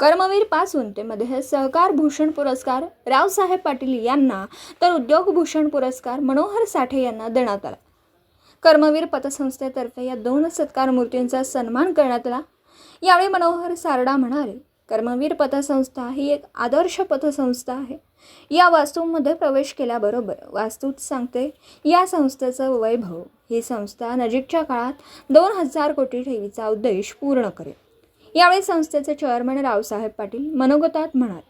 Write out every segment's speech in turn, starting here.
कर्मवीरपासून ते मध्ये सहकार भूषण पुरस्कार रावसाहेब पाटील यांना तर उद्योग भूषण पुरस्कार मनोहर साठे यांना देण्यात आला. कर्मवीर पतसंस्थेतर्फे या दोन सत्कार मूर्तींचा सन्मान करण्यात आला. यावेळी मनोहर सारडा म्हणाले कर्मवीर पतसंस्था ही एक आदर्श पतसंस्था आहे. या वास्तूमध्ये प्रवेश केल्याबरोबर वास्तूत सांगते या संस्थेचं वैभव ही संस्था नजीकच्या काळात दोन हजार कोटी ठेवीचा उद्देश पूर्ण करेल. यावेळी संस्थेचे चेअरमन रावसाहेब पाटील मनोगतात म्हणाल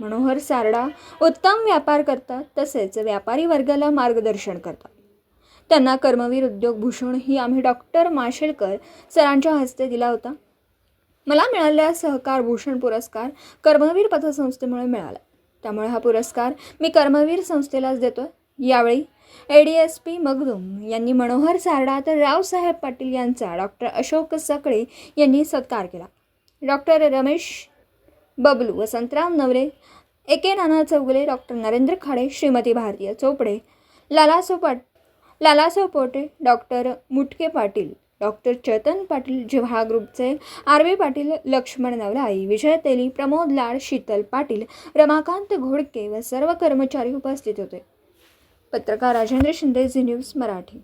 मनोहर सारडा उत्तम व्यापार करतात तसेच व्यापारी वर्गाला मार्गदर्शन करतात. त्यांना कर्मवीर उद्योग भूषण ही आम्ही डॉक्टर माशेलकर सरांच्या हस्ते दिला होता. मला मिळालेला सहकार भूषण पुरस्कार कर्मवीर पथसंस्थेमुळे मिळाला. त्यामुळे हा पुरस्कार मी कर्मवीर संस्थेलाच देतो यावेळी A D S P Magdum यांनी मनोहर सारडा तर रावसाहेब पाटील यांचा डॉक्टर अशोक सकळे यांनी सत्कार केला. Doctor Ramesh Bablu Vasantrao Navare A K Nana Chougule doctor Narendra Khade Shrimati Bharatiya Chopade Lalaso पाट लालासो पोटे डॉक्टर मुटके पाटील डॉक्टर चेतन पाटील जिव्हाळा ग्रुपचे आर पाटील लक्ष्मण नवलाई विजय तेली प्रमोद लाड शीतल पाटील रमाकांत घोडके व सर्व कर्मचारी उपस्थित होते. पत्रकार राजेंद्र शिंदे झी न्यूज मराठी.